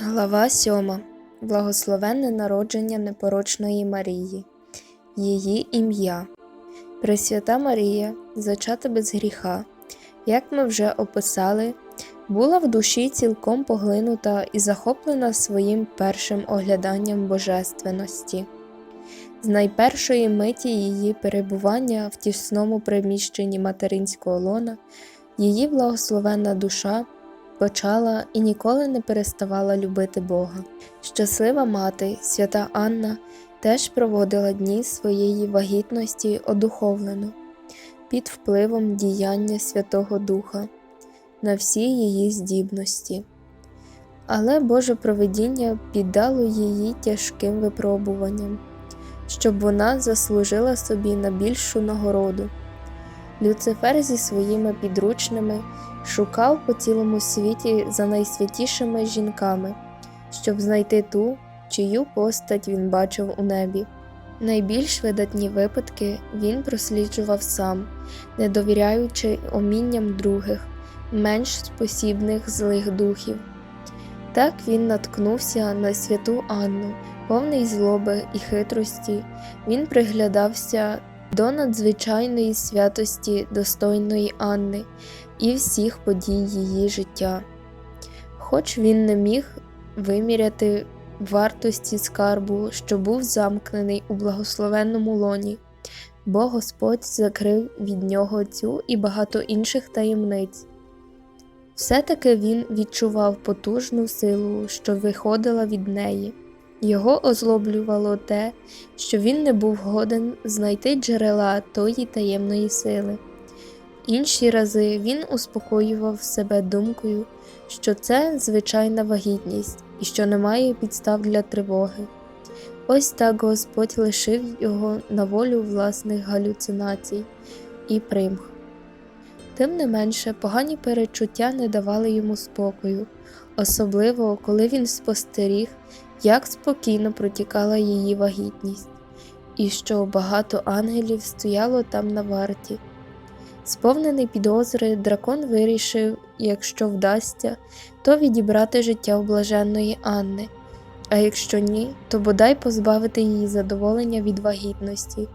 Глава 7. Благословенне народження непорочної Марії. Її ім'я. Пресвята Марія, зачата без гріха, як ми вже описали, була в душі цілком поглинута і захоплена своїм першим огляданням божественності. З найпершої миті її перебування в тісному приміщенні материнського лона, її благословенна душа почала і ніколи не переставала любити Бога. Щаслива мати, свята Анна, теж проводила дні своєї вагітності одуховлено, під впливом діяння Святого Духа на всі її здібності. Але Боже провидіння піддало її тяжким випробуванням, щоб вона заслужила собі на більшу нагороду. Люцифер зі своїми підручними шукав по цілому світі за найсвятішими жінками, щоб знайти ту, чию постать він бачив у небі. Найбільш видатні випадки він просліджував сам, не довіряючи омінням других, менш спосібних злих духів. Так він наткнувся на святу Анну, повний злоби і хитрості, він приглядався до надзвичайної святості достойної Анни і всіх подій її життя. Хоч він не міг виміряти вартості скарбу, що був замкнений у благословенному лоні, бо Господь закрив від нього цю і багато інших таємниць. Все-таки він відчував потужну силу, що виходила від неї. Його озлоблювало те, що він не був годен знайти джерела тої таємної сили. Інші рази він успокоював себе думкою, що це звичайна вагітність і що немає підстав для тривоги. Ось так Господь лишив його на волю власних галюцинацій і примх. Тим не менше, погані перечуття не давали йому спокою, особливо коли він спостеріг, як спокійно протікала її вагітність, і що багато ангелів стояло там на варті. Сповнений підозри, дракон вирішив, якщо вдасться, то відібрати життя у блаженної Анни, а якщо ні, то бодай позбавити її задоволення від вагітності.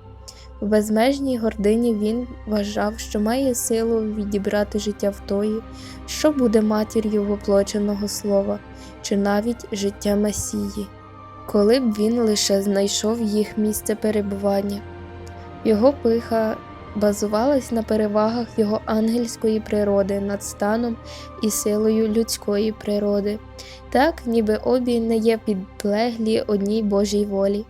В безмежній гордині він вважав, що має силу відібрати життя в тої, що буде матір'ю воплоченого слова, чи навіть життя Месії, коли б він лише знайшов їх місце перебування. Його пиха базувалась на перевагах його ангельської природи над станом і силою людської природи, так ніби обі не є підлеглі одній Божій волі.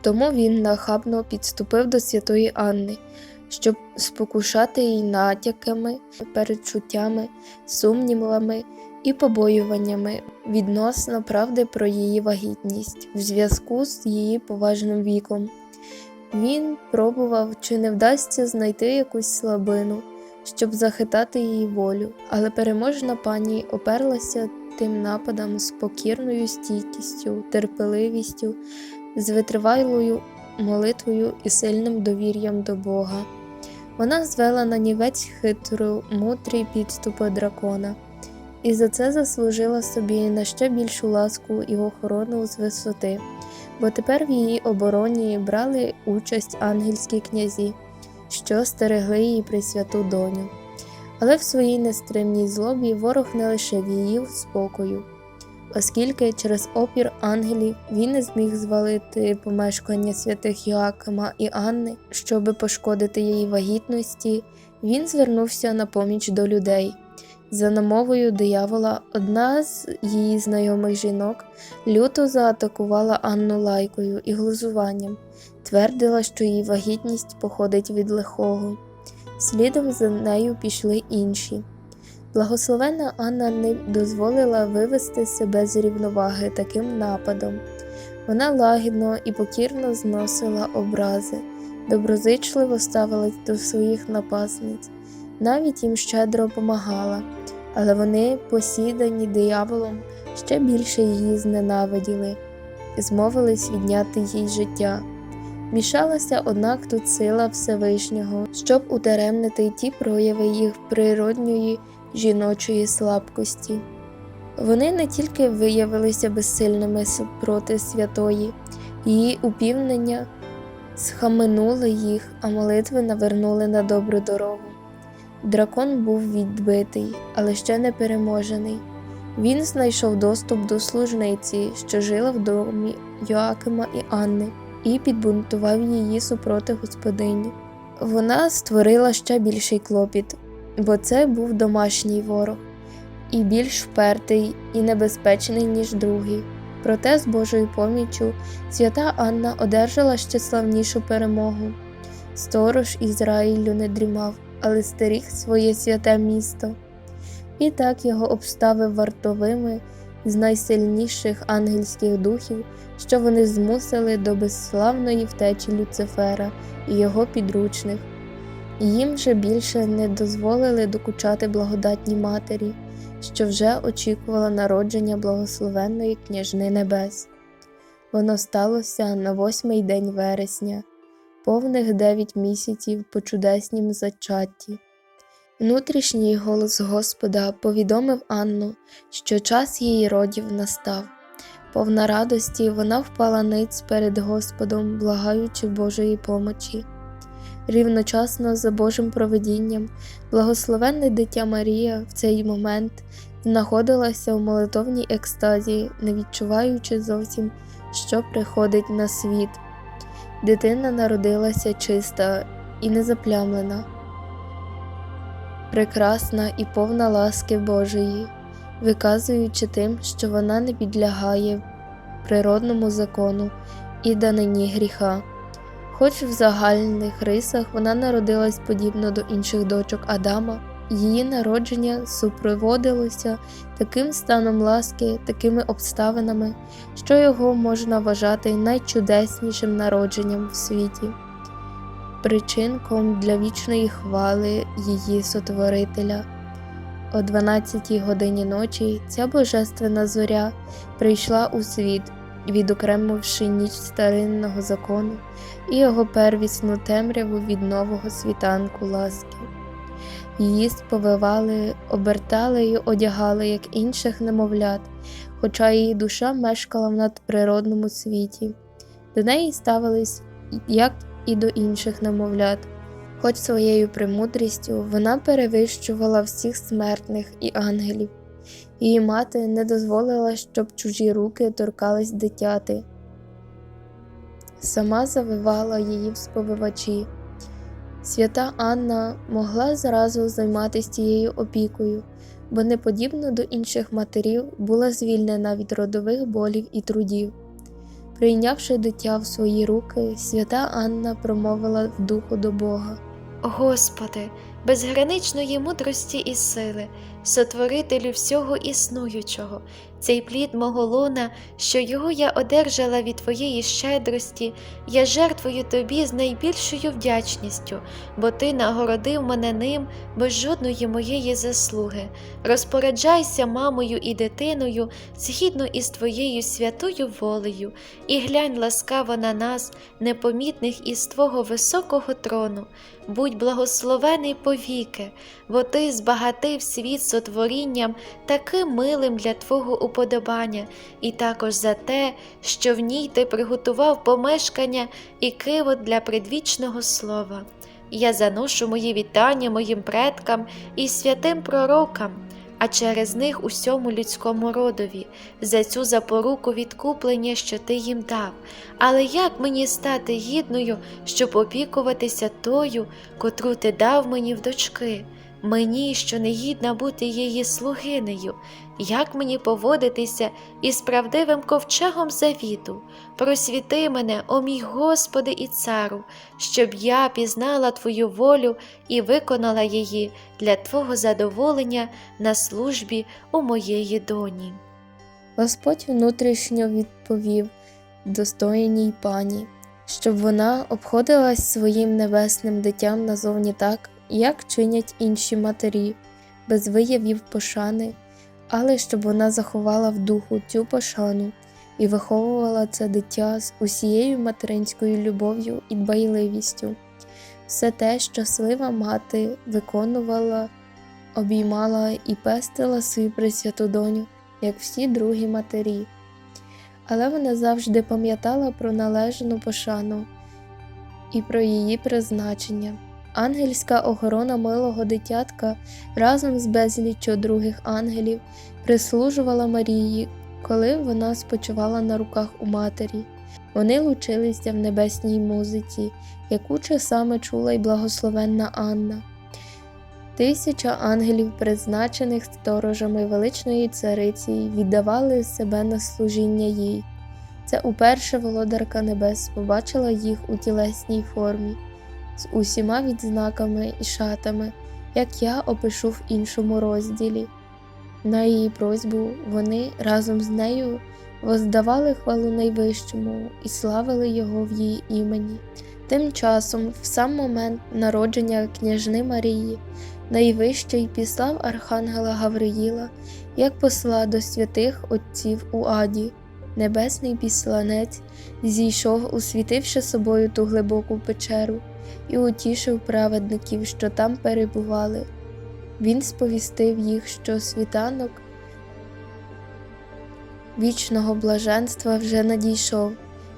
Тому він нахабно підступив до святої Анни, щоб спокушати її натяками, передчуттями, сумнівами і побоюваннями відносно правди про її вагітність в зв'язку з її поважним віком. Він пробував, чи не вдасться знайти якусь слабину, щоб захитати її волю, але переможна пані оперлася тим нападам з покірною стійкістю, терпеливістю, з витривалою молитвою і сильним довір'ям до Бога. Вона звела на нівець хитру, мудрі підступи дракона, і за це заслужила собі на ще більшу ласку і охорону з висоти, бо тепер в її обороні брали участь ангельські князі, що стерегли її присвяту доню. Але в своїй нестримній злобі ворог не лишив її спокою оскільки через опір ангелів він не зміг звалити помешкання святих Йоакима і Анни, щоби пошкодити її вагітності, він звернувся на поміч до людей. За намовою диявола, одна з її знайомих жінок люто заатакувала Анну лайкою і глузуванням, твердила, що її вагітність походить від лихого. Слідом за нею пішли інші. Благословенна Анна не дозволила вивести себе з рівноваги таким нападом. Вона лагідно і покірно зносила образи, доброзичливо ставилась до своїх напасниць, навіть їм щедро помагала, але вони, посідані дияволом, ще більше її зненавиділи, змовились відняти їй життя. Мішалася, однак, тут сила Всевишнього, щоб ударемнити ті прояви їх природньої жіночої слабкості. Вони не тільки виявилися безсильними супроти святої, її упівнення схаменули їх, а молитви навернули на добру дорогу. Дракон був відбитий, але ще не переможений. Він знайшов доступ до служниці, що жила в домі Йоакима і Анни, і підбунтував її супроти господині. Вона створила ще більший клопіт, бо це був домашній ворог, і більш впертий і небезпечний, ніж другий. Проте з Божою поміччю свята Анна одержала ще славнішу перемогу. Сторож Ізраїлю не дрімав, але стеріг своє святе місто. І так його обставив вартовими з найсильніших ангельських духів, що вони змусили до безславної втечі Люцифера і його підручних. Їм же більше не дозволили докучати благодатній матері, що вже очікувала народження благословенної княжни небес. Воно сталося на восьмий день вересня, повних дев'ять місяців по чудеснім зачатті. Внутрішній голос Господа повідомив Анну, що час її родів настав. Повна радості вона впала ниць перед Господом, благаючи Божої помочі. Рівночасно за Божим провидінням, благословенне дитя Марія в цей момент знаходилася в молитовній екстазі, не відчуваючи зовсім, що приходить на світ. Дитина народилася чиста і незаплямлена, прекрасна і повна ласки Божої, виказуючи тим, що вона не підлягає природному закону і данині гріха. Хоч в загальних рисах вона народилась подібно до інших дочок Адама, її народження супроводилося таким станом ласки, такими обставинами, що його можна вважати найчудеснішим народженням в світі, причинком для вічної хвали її сотворителя. О 12 годині ночі ця божественна зоря прийшла у світ, відокремивши ніч старинного закону і його первісну темряву від нового світанку ласки. Її сповивали, обертали й одягали, як інших немовлят, хоча її душа мешкала в надприродному світі. До неї ставились як і до інших немовлят, хоч своєю премудрістю вона перевищувала всіх смертних і ангелів. Її мати не дозволила, щоб чужі руки торкались дитяти. Сама завивала її в сповивачі. Свята Анна могла зразу займатися цією опікою, бо не подібно до інших матерів була звільнена від родових болів і трудів. Прийнявши дитя в свої руки, свята Анна промовила в духу до Бога. Господи, безграничної мудрості і сили, сотворителю всього існуючого, цей плід мого лона, що його я одержала від Твоєї щедрості, я жертвую Тобі з найбільшою вдячністю, бо Ти нагородив мене ним без жодної моєї заслуги. Розпоряджайся мамою і дитиною згідно із Твоєю святою волею, і глянь ласкаво на нас, непомітних із Твого високого трону. Будь благословений повіки, бо Ти збагатив світ сотворінням таким милим для Твого уподобання, і також за те, що в ній ти приготував помешкання і кивот для предвічного слова. Я заношу мої вітання моїм предкам і святим пророкам, а через них усьому людському родові, за цю запоруку відкуплення, що ти їм дав. Але як мені стати гідною, щоб опікуватися тою, котру ти дав мені в дочки? Мені, що не гідна бути її слугинею, як мені поводитися із правдивим ковчегом завіту? Просвіти мене, о мій Господи і цару, щоб я пізнала Твою волю і виконала її для Твого задоволення на службі у моєї доні. Господь внутрішньо відповів достойній пані, щоб вона обходилась своїм небесним дитям назовні так, як чинять інші матері, без виявів пошани, але щоб вона заховала в духу цю пошану і виховувала це дитя з усією материнською любов'ю і дбайливістю. Все те, щаслива мати виконувала, обіймала і пестила свою пресвяту доню, як всі другі матері. Але вона завжди пам'ятала про належну пошану і про її призначення. Ангельська охорона милого дитятка разом з безліччю других ангелів прислужувала Марії, коли вона спочивала на руках у матері. Вони лучилися в небесній музиці, яку часами чула й благословенна Анна. Тисяча ангелів, призначених сторожами величної цариці, віддавали себе на служіння їй. Це уперше володарка небес побачила їх у тілесній формі, з усіма відзнаками і шатами, як я опишу в іншому розділі. На її просьбу вони разом з нею воздавали хвалу найвищому і славили його в її імені. Тим часом, в сам момент народження княжни Марії, найвищий післав Архангела Гавриїла як посла до святих отців у Аді. Небесний післанець зійшов, усвітивши собою ту глибоку печеру, і утішив праведників, що там перебували. Він сповістив їх, що світанок вічного блаженства вже надійшов,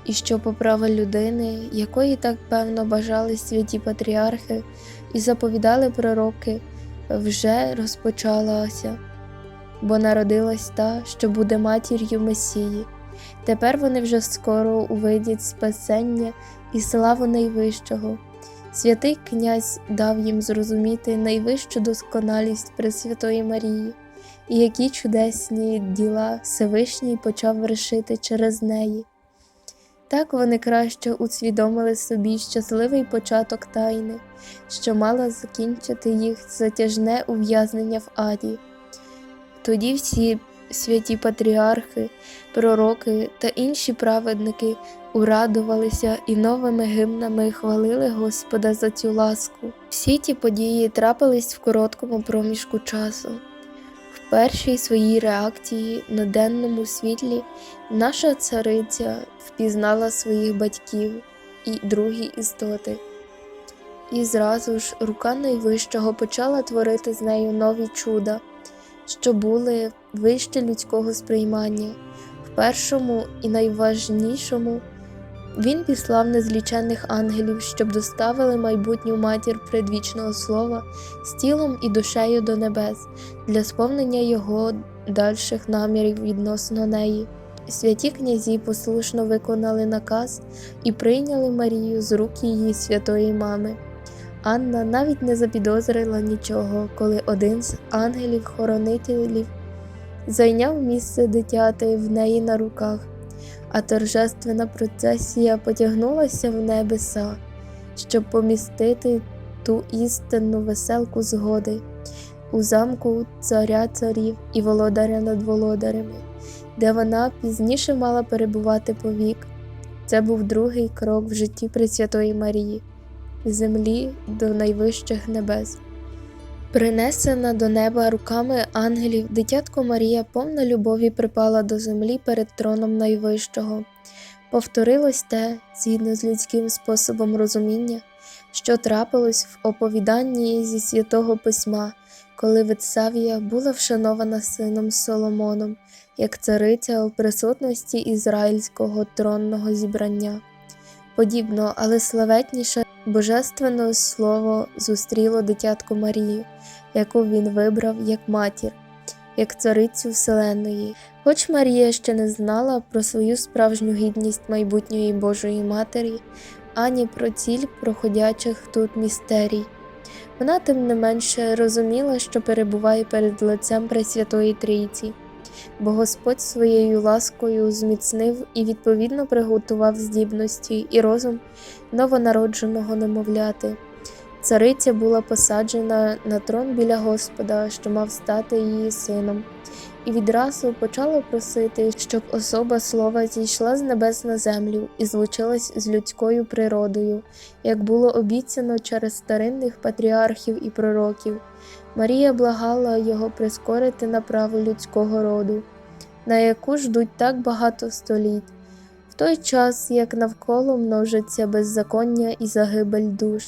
і що поправа людини, якої так певно бажали святі патріархи і заповідали пророки, вже розпочалася, бо народилась та, що буде матір'ю Месії. Тепер вони вже скоро увидять спасення і славу найвищого. Святий князь дав їм зрозуміти найвищу досконалість Пресвятої Марії, і які чудесні діла Всевишній почав вершити через неї. Так вони краще усвідомили собі щасливий початок тайни, що мала закінчити їх затяжне ув'язнення в аді. Тоді всі святі патріархи, пророки та інші праведники урадувалися і новими гимнами хвалили Господа за цю ласку. Всі ті події трапились в короткому проміжку часу. В першій своїй реакції на денному світлі наша цариця впізнала своїх батьків і другі істоти. І зразу ж рука найвищого почала творити з нею нові чуда, що були вище людського сприймання. В першому і найважнішому він післав незліченних ангелів, щоб доставили майбутню матір предвічного слова з тілом і душею до небес для сповнення його дальших намірів відносно неї. Святі князі послушно виконали наказ і прийняли Марію з рук її святої мами. Анна навіть не запідозрила нічого, коли один з ангелів-хоронителів зайняв місце дитяти в неї на руках, а торжественна процесія потягнулася в небеса, щоб помістити ту істинну веселку згоди у замку царя царів і володаря над володарями, де вона пізніше мала перебувати повік. Це був другий крок в житті Пресвятої Марії, землі до найвищих небес. Принесена до неба руками ангелів, дитятко Марія повна любові припала до землі перед троном найвищого. Повторилось те, згідно з людським способом розуміння, що трапилось в оповіданні зі святого письма, коли Витсавія була вшанована сином Соломоном, як цариця у присутності ізраїльського тронного зібрання. Подібно, але славетніше божественне слово зустріло дитятко Марію, яку він вибрав як матір, як царицю Вселенної. Хоч Марія ще не знала про свою справжню гідність майбутньої Божої Матері, ані про ціль проходячих тут містерій. Вона тим не менше розуміла, що перебуває перед лицем Пресвятої Трійці, бо Господь своєю ласкою зміцнив і відповідно приготував здібності і розум новонародженого немовляти. Цариця була посаджена на трон біля Господа, що мав стати її сином, і відразу почала просити, щоб особа слова зійшла з небес на землю і злучилась з людською природою, як було обіцяно через старинних патріархів і пророків. Марія благала його прискорити направу людського роду, на яку ждуть так багато століть, в той час як навколо множиться беззаконня і загибель душ.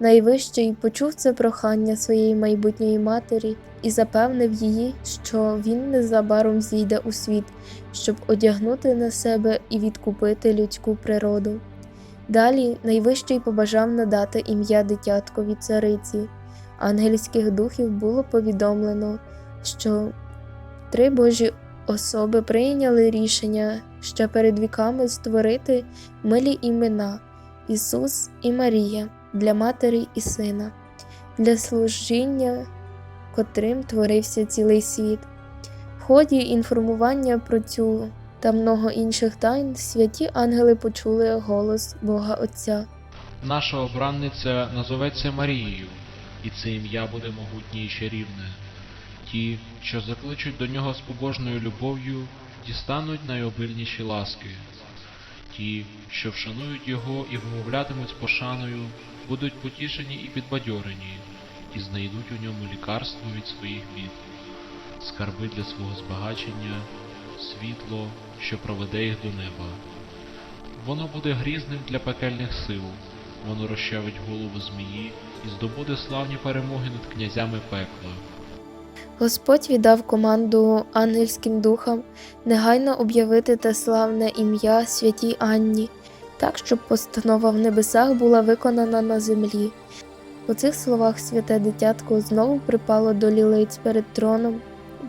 Найвищий почув це прохання своєї майбутньої матері і запевнив її, що він незабаром зійде у світ, щоб одягнути на себе і відкупити людську природу. Далі найвищий побажав надати ім'я дитяткові цариці. Ангельських духів було повідомлено, що три божі особи прийняли рішення ще перед віками створити милі імена Ісус і Марія для матері і сина, для служіння, котрим творився цілий світ. В ході інформування про цю та много інших тайн святі ангели почули голос Бога Отця. Наша обранниця назоветься Марією, і це ім'я буде могутнє і чарівне. Ті, що закличуть до нього з побожною любов'ю, дістануть найобильніші ласки. Ті, що вшанують його і вимовлятимуть пошаною, будуть потішені і підбадьорені, і знайдуть у ньому лікарство від своїх бід, скарби для свого збагачення, світло, що проведе їх до неба. Воно буде грізним для пекельних сил, воно розчавить голову змії і здобуде славні перемоги над князями пекла. Господь віддав команду ангельським духам негайно об'явити те славне ім'я святій Анні, так, щоб постанова в небесах була виконана на землі. У цих словах святе дитятко знову припало до лілиць перед троном,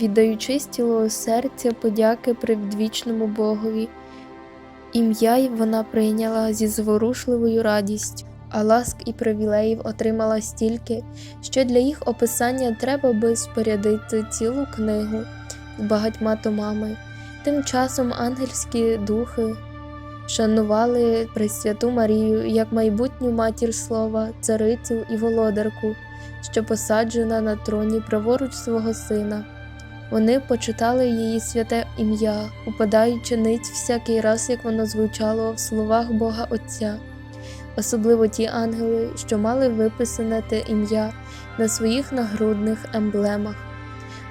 віддаючи з цілого серця подяки предвічному Богові. Ім'я й вона прийняла зі зворушливою радістю, а ласк і привілеїв отримала стільки, що для їх описання треба би спорядити цілу книгу з багатьма томами. Тим часом ангельські духи шанували Пресвяту Марію як майбутню матір слова, царицю і володарку, що посаджена на троні праворуч свого сина. Вони почитали її святе ім'я, упадаючи ниць всякий раз, як воно звучало в словах Бога Отця особливо ті ангели, що мали виписане те ім'я на своїх нагрудних емблемах.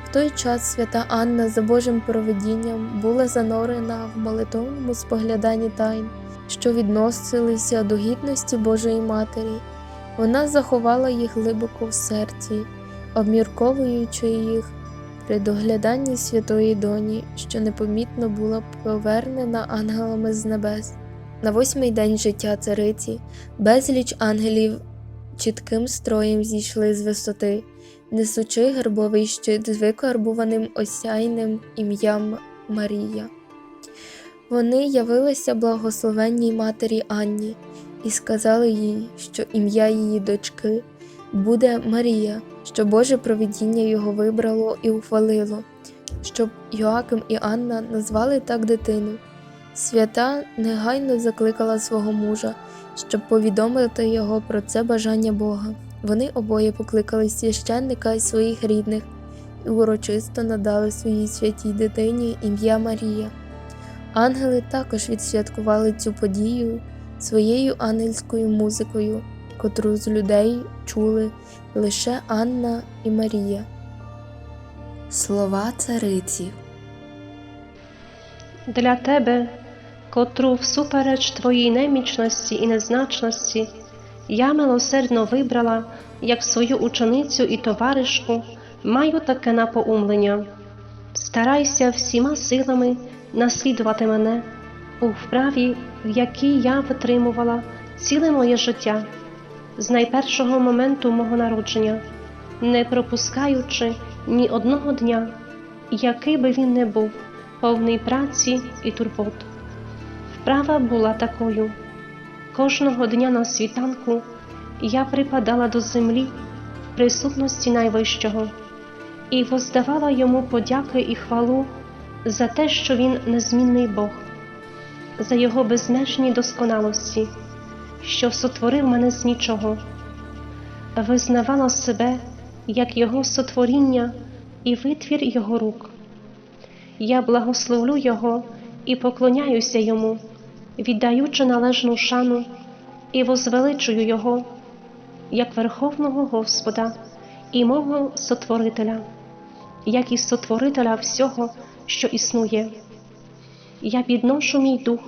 В той час свята Анна за Божим провидінням була занурена в молитовному спогляданні тайн, що відносилися до гідності Божої Матері. Вона заховала їх глибоко в серці, обмірковуючи їх при догляданні святої доні, що непомітно була повернена ангелами з небес. На восьмий день життя цариці безліч ангелів чітким строєм зійшли з висоти, несучи гербовий щит з викарбуваним осяйним ім'ям Марія. Вони явилися благословенній матері Анні і сказали їй, що ім'я її дочки буде Марія, що Боже провидіння його вибрало і ухвалило, щоб Йоаким і Анна назвали так дитину. Свята негайно закликала свого мужа, щоб повідомити його про це бажання Бога. Вони обоє покликали священника і своїх рідних і урочисто надали своїй святій дитині ім'я Марія. Ангели також відсвяткували цю подію своєю ангельською музикою, котру з людей чули лише Анна і Марія. Слова цариці. Для тебе, котру всупереч твоїй немічності і незначності, я милосердно вибрала як свою ученицю і товаришку, маю таке напоумлення. Старайся всіма силами наслідувати мене у вправі, в якій я витримувала ціле моє життя з найпершого моменту мого народження, не пропускаючи ні одного дня, який би він не був повний праці і турбот. Вправа була такою. Кожного дня на світанку я припадала до землі в присутності найвищого і воздавала йому подяки і хвалу за те, що він незмінний Бог, за його безмежні досконалості, що сотворив мене з нічого, визнавала себе як його сотворіння і витвір його рук. Я благословлю Його і поклоняюся Йому, віддаючи належну шану і возвеличую Його як Верховного Господа і мого Сотворителя, як і Сотворителя всього, що існує. Я підношу мій дух,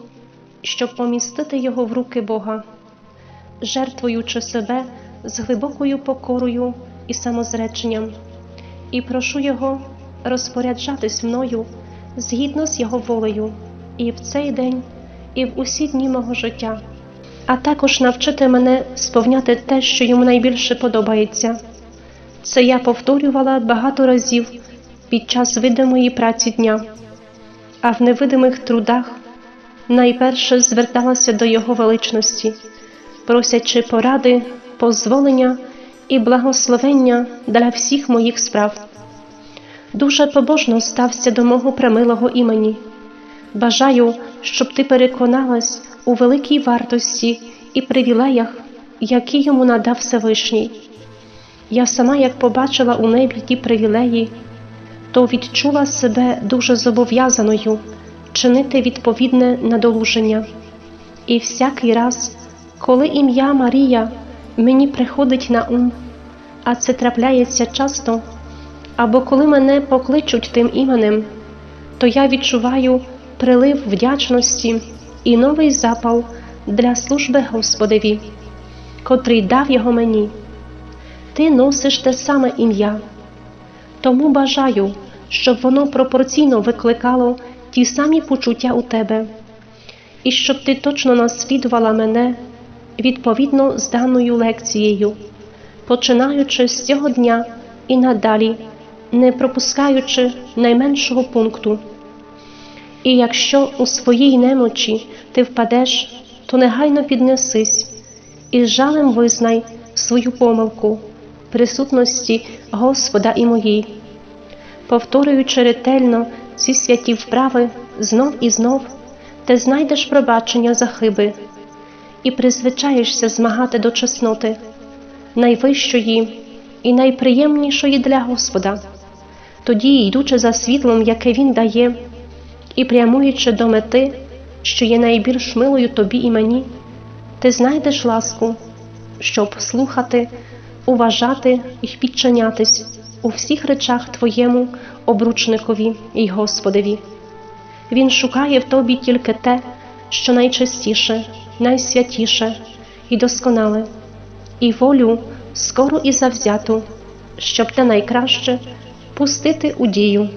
щоб помістити його в руки Бога, жертвуючи себе з глибокою покорою і самозреченням, і прошу Його розпоряджатись мною згідно з Його волею, і в цей день, і в усі дні мого життя, а також навчити мене сповняти те, що йому найбільше подобається. Це я повторювала багато разів під час видимої праці дня, а в невидимих трудах найперше зверталася до Його величності, просячи поради, позволення і благословення для всіх моїх справ. Дуже побожно стався до мого премилого імені. Бажаю, щоб ти переконалась у великій вартості і привілеях, які йому надав Всевишній. Я сама, як побачила у небі ті привілеї, то відчула себе дуже зобов'язаною чинити відповідне надолуження. І всякий раз, коли ім'я Марія мені приходить на ум, а це трапляється часто, або коли мене покличуть тим іменем, то я відчуваю прилив вдячності і новий запал для служби Господеві, котрий дав його мені. Ти носиш те саме ім'я, тому бажаю, щоб воно пропорційно викликало ті самі почуття у тебе, і щоб ти точно наслідувала мене відповідно з даною лекцією, починаючи з цього дня і надалі, не пропускаючи найменшого пункту. І якщо у своїй немочі ти впадеш, то негайно піднесись і з жалем визнай свою помилку присутності Господа і моїй. Повторюючи ретельно ці святі вправи знов і знов, ти знайдеш пробачення за хиби і призвичаєшся змагати до чесноти, найвищої і найприємнішої для Господа. Тоді, йдучи за світлом, яке Він дає, і прямуючи до мети, що є найбільш милою тобі і мені, ти знайдеш ласку, щоб слухати, уважати і підчинятись у всіх речах Твоєму обручникові і Господеві. Він шукає в тобі тільки те, що найчистіше, найсвятіше і досконале, і волю скоро і завзяту, щоб те найкраще пустити у дію.